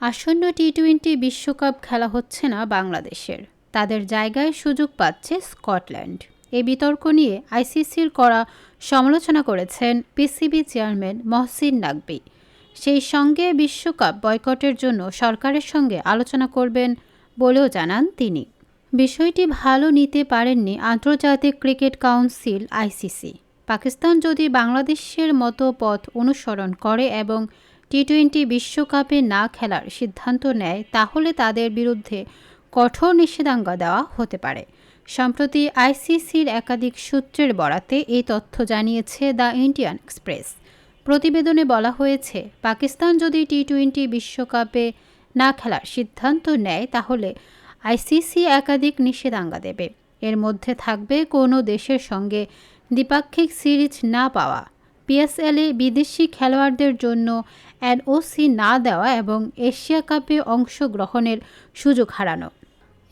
আসন্ন T twenty বিশ্বকাপ খেলা হচ্ছে না বাংলাদেশের। তাদের জায়গায় সুযোগ পাচ্ছে স্কটল্যান্ড। এই বিতর্ক নিয়ে আইসিসির করা সমালোচনা করেছেন পিসিবি চেয়ারম্যান মহসিন নাকবি সেই সঙ্গে বিশ্বকাপ বয়কটের জন্য সরকারের সঙ্গে আলোচনা করবেন বলেও জানান তিনি। বিষয়টি ভালো নিতে পারেননি আন্তর্জাতিক ক্রিকেট কাউন্সিল আইসিসি। পাকিস্তান যদি বাংলাদেশের মতো পথ অনুসরণ করে এবং টি টোয়েন্টি বিশ্বকাপে না খেলার সিদ্ধান্ত নেয়, তাহলে তাদের বিরুদ্ধে কঠোর নিষেধাজ্ঞা দেওয়া হতে পারে। সম্প্রতি আইসিসির একাধিক সূত্রের বরাতে এই তথ্য জানিয়েছে দ্য ইন্ডিয়ান এক্সপ্রেস। প্রতিবেদনে বলা হয়েছে, পাকিস্তান যদি টি টোয়েন্টি বিশ্বকাপে না খেলার সিদ্ধান্ত নেয়, তাহলে আইসিসি একাধিক নিষেধাজ্ঞা দেবে। এর মধ্যে থাকবে কোনো দেশের সঙ্গে দ্বিপাক্ষিক সিরিজ না পাওয়া। পিএসএলে বিদেশি খেলোয়াড়দের জন্য এনওসি না দেওয়া এবং এশিয়া কাপে অংশগ্রহণের সুযোগ হারানো।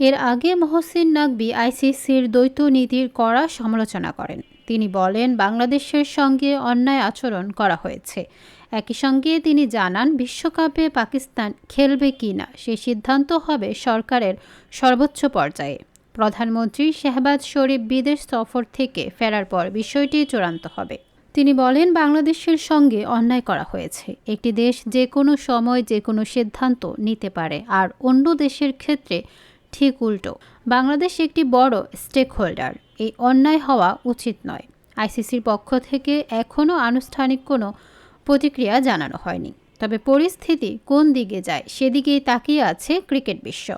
এর আগে মহসিন নাকবি আইসিসির দ্বৈত নীতির কড়া সমালোচনা করেন। তিনি বলেন, বাংলাদেশের সঙ্গে অন্যায় আচরণ করা হয়েছে। একই সঙ্গে তিনি জানান, বিশ্বকাপে পাকিস্তান খেলবে কি না, সে সিদ্ধান্ত হবে সরকারের সর্বোচ্চ পর্যায়ে। প্রধানমন্ত্রী শেহবাজ শরীফ বিদেশ সফর থেকে ফেরার পর বিষয়টি চূড়ান্ত হবে। তিনি বলেন, বাংলাদেশের সঙ্গে অন্যায় করা হয়েছে। একটি দেশ যে কোনো সময় যে কোনো সিদ্ধান্ত নিতে পারে, আর অন্য দেশের ক্ষেত্রে ঠিক উল্টো। বাংলাদেশ একটি বড় স্টেক হোল্ডার এই অন্যায় হওয়া উচিত নয়। আইসিসির পক্ষ থেকে এখনও আনুষ্ঠানিক কোনো প্রতিক্রিয়া জানানো হয়নি। তবে পরিস্থিতি কোন দিকে যায়, সেদিকেই তাকিয়ে আছে ক্রিকেট বিশ্ব।